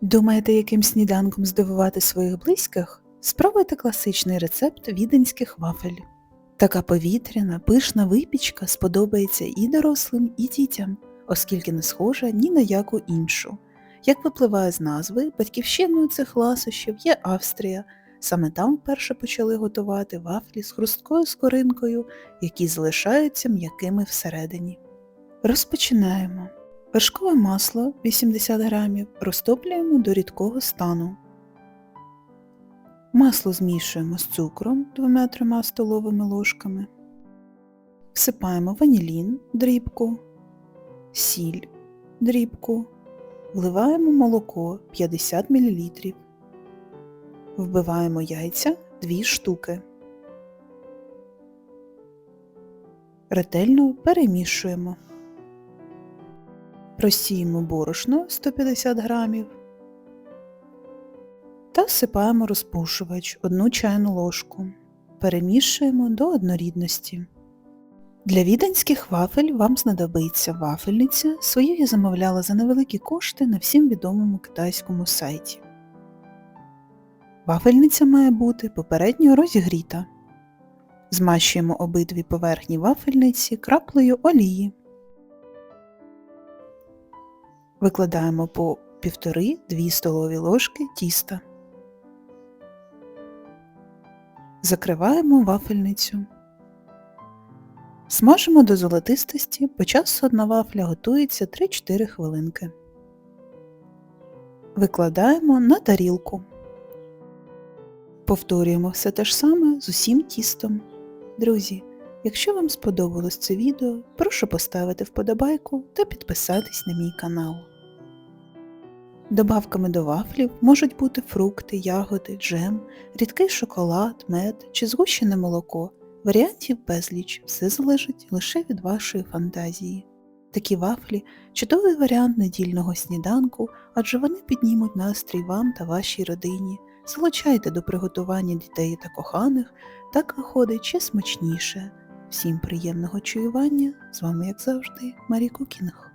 Думаєте, яким сніданком здивувати своїх близьких? Спробуйте класичний рецепт віденських вафель. Така повітряна, пишна випічка сподобається і дорослим, і дітям, оскільки не схожа ні на яку іншу. Як випливає з назви, батьківщиною цих ласощів є Австрія. Саме там вперше почали готувати вафлі з хрусткою скоринкою, які залишаються м'якими всередині. Розпочинаємо. Вершкове масло 80 г розтоплюємо до рідкого стану. Масло змішуємо з цукром 2-3 столовими ложками. Всипаємо ванілін дрібку, сіль дрібку, вливаємо молоко 50 мл. Вбиваємо яйця 2 штуки. Ретельно перемішуємо. Просіємо борошно 150 грамів та всипаємо розпушувач 1 чайну ложку. Перемішуємо до однорідності. Для віденських вафель вам знадобиться вафельниця, свою я замовляла за невеликі кошти на всім відомому китайському сайті. Вафельниця має бути попередньо розігріта. Змащуємо обидві поверхні вафельниці краплею олії. Викладаємо по 1,5-2 столові ложки тіста. Закриваємо вафельницю. Смажимо до золотистості, по часу одна вафля готується 3-4 хвилинки. Викладаємо на тарілку. Повторюємо все те ж саме з усім тістом. Друзі, якщо вам сподобалось це відео, прошу поставити вподобайку та підписатись на мій канал. Добавками до вафлів можуть бути фрукти, ягоди, джем, рідкий шоколад, мед чи згущене молоко. Варіантів безліч, все залежить лише від вашої фантазії. Такі вафлі чудовий варіант недільного сніданку, адже вони піднімуть настрій вам та вашій родині. Залучайте до приготування дітей та коханих, так виходить ще смачніше. Всім приємного чуювання! З вами, як завжди, Марі Кукінг.